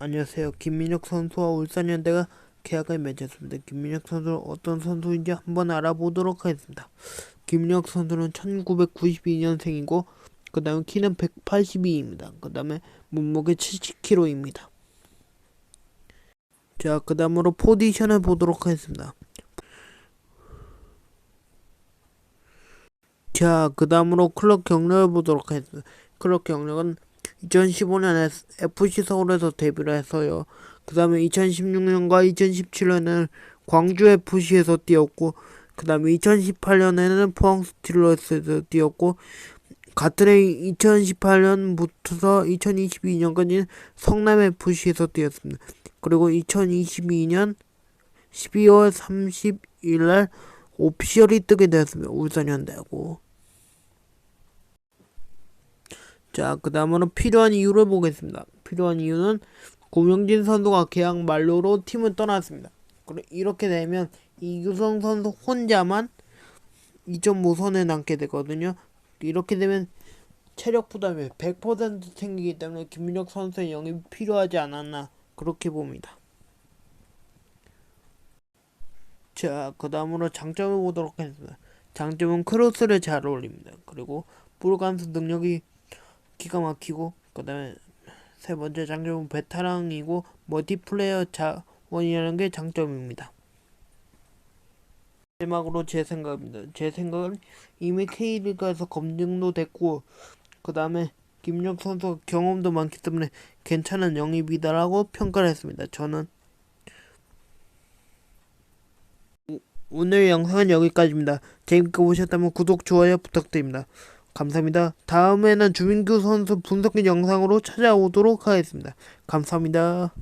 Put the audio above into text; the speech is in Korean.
안녕하세요. 김민혁 선수와 울산현대가 계약을 맺었습니다. 김민혁 선수는 어떤 선수인지 한번 알아보도록 하겠습니다. 김민혁 선수는 1992년생이고 그 다음에 키는 182입니다. 그 다음에 몸무게 70kg입니다. 자, 그 다음으로 포지션을 보도록 하겠습니다. 자, 그 다음으로 클럽 경력을 보도록 하겠습니다. 클럽 경력은 2015년에 FC 서울에서 데뷔를 했어요. 그 다음에 2016년과 2017년에는 광주 FC에서 뛰었고, 그 다음에 2018년에는 포항 스틸러스에서 뛰었고, 같은 해 2018년부터 2022년까지는 성남 FC에서 뛰었습니다. 그리고 2022년 12월 30일 날 오피셜이 뜨게 되었습니다. 울산 현대하고. 자, 그 다음으로 필요한 이유를 보겠습니다. 필요한 이유는 고명진 선수가 계약 만료로 팀을 떠났습니다. 이렇게 되면 이규성 선수 혼자만 2.5선에 남게 되거든요. 이렇게 되면 체력 부담이 100% 생기기 때문에 김민혁 선수의 영입이 필요하지 않았나 그렇게 봅니다. 자, 그 다음으로 장점을 보도록 하겠습니다. 장점은 크로스를 잘 어울립니다. 그리고 볼 감수 능력이 기가 막히고 그 다음에 세 번째 장점은 베테랑이고 멀티플레이어 자원이라는 게 장점입니다. 마지막으로 제 생각입니다. 제 생각은 이미 K리그에서 검증도 됐고 그 다음에 김력 선수 경험도 많기 때문에 괜찮은 영입이다라고 평가를 했습니다. 저는 오- 오늘 영상은 여기까지입니다. 재밌게 보셨다면 구독, 좋아요 부탁드립니다. 감사합니다. 다음에는 주민규 선수 분석기 영상으로 찾아오도록 하겠습니다. 감사합니다.